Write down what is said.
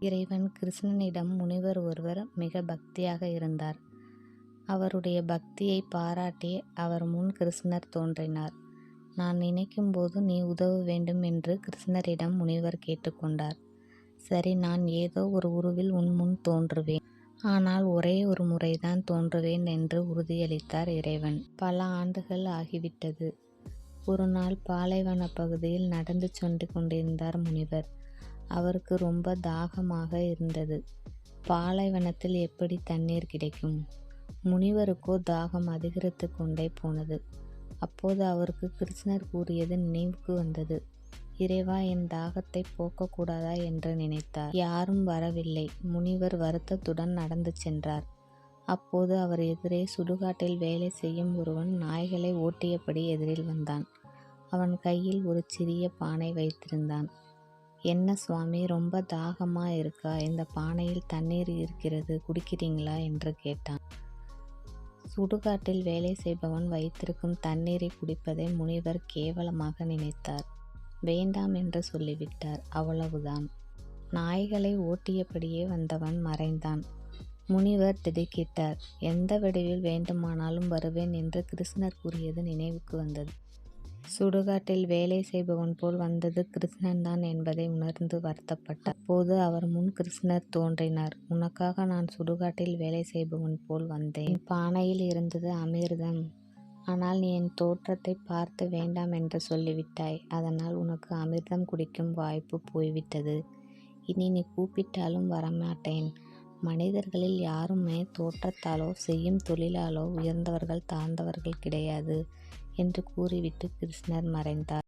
இறைவன் கிருஷ்ணனிடம் முனிவர் ஒருவர் மிக பக்தியாக இருந்தார். அவருடைய பக்தியை பாராட்டி அவர் முன் கிருஷ்ணர் தோன்றினார். நான் நினைக்கும்போது நீ உதவ வேண்டும் என்று கிருஷ்ணரிடம் முனிவர் கேட்டுக்கொண்டார். சரி நான் ஏதோ ஒரு உருவில் உன் முன் தோன்றுவேன். ஆனால் ஒரே ஒரு முறைதான் தோன்றுவேன் என்று உறுதியளித்தார் இறைவன். பல ஆண்டுகள் ஆகிவிட்டது. ஒரு நாள் பாலைவனப் பகுதியில் நடந்து சென்று கொண்டிருந்தார் முனிவர். அவருக்கு ரொம்ப தாகமாக இருந்தது. பாலைவனத்தில் எப்படி தண்ணீர் கிடைக்கும்? முனிவருக்கோ தாகம் அதிகரித்துக் கொண்டே போனது. அப்போது அவருக்கு கிருஷ்ணர் கூறியது நினைவுக்கு வந்தது. இறைவா என் தாகத்தைப் போக்கக்கூடாதா என்று நினைத்தார். யாரும் வரவில்லை. முனிவர் வருத்தத்துடன் நடந்து சென்றார். அப்போது அவர் எதிரே சுடுகாட்டில் வேலை செய்யும் ஒருவன் நாய்களை ஓட்டியபடி எதிரில் வந்தான். அவன் கையில் ஒரு சிறிய பானை வைத்திருந்தான். என்ன சுவாமி ரொம்ப தாகமாக இருக்கா? இந்த பானையில் தண்ணீர் இருக்கிறது குடிக்கிறீங்களா? என்று கேட்டான். சுடுகாட்டில் வேலை செய்பவன் வைத்திருக்கும் தண்ணீரை குடிப்பதை முனிவர் கேவலமாக நினைத்தார். வேண்டாம் என்று சொல்லிவிட்டார். அவ்வளவுதான். நாய்களை ஓட்டியபடியே வந்தவன் மறைந்தான். முனிவர் திடுக்கிட்டார். எந்த வடிவில் வேண்டுமானாலும் வருவேன் என்று கிருஷ்ணர் கூறியது நினைவுக்கு வந்தது. சுடுகாட்டில் வேலை செய்பவன் போல் வந்தது கிருஷ்ணன் தான் என்பதை உணர்ந்து வருத்தப்பட்டார். அப்போது அவர் முன் கிருஷ்ணர் தோன்றினார். உனக்காக நான் சுடுகாட்டில் வேலை செய்பவன் போல் வந்தேன். பானையில் இருந்தது அமிர்தம். ஆனால் நீ என் தோற்றத்தை பார்த்து வேண்டாம் என்று சொல்லிவிட்டாய். அதனால் உனக்கு அமிர்தம் குடிக்கும் வாய்ப்பு போய்விட்டது. இனி நீ கூப்பிட்டாலும் வரமாட்டேன். மனிதர்களில் யாருமே தோற்றத்தாலோ செய்யும் தொழிலாலோ உயர்ந்தவர்கள் தாழ்ந்தவர்கள் கிடையாது என்று கூறிவிட்டு கிருஷ்ணர் மறைந்தார்.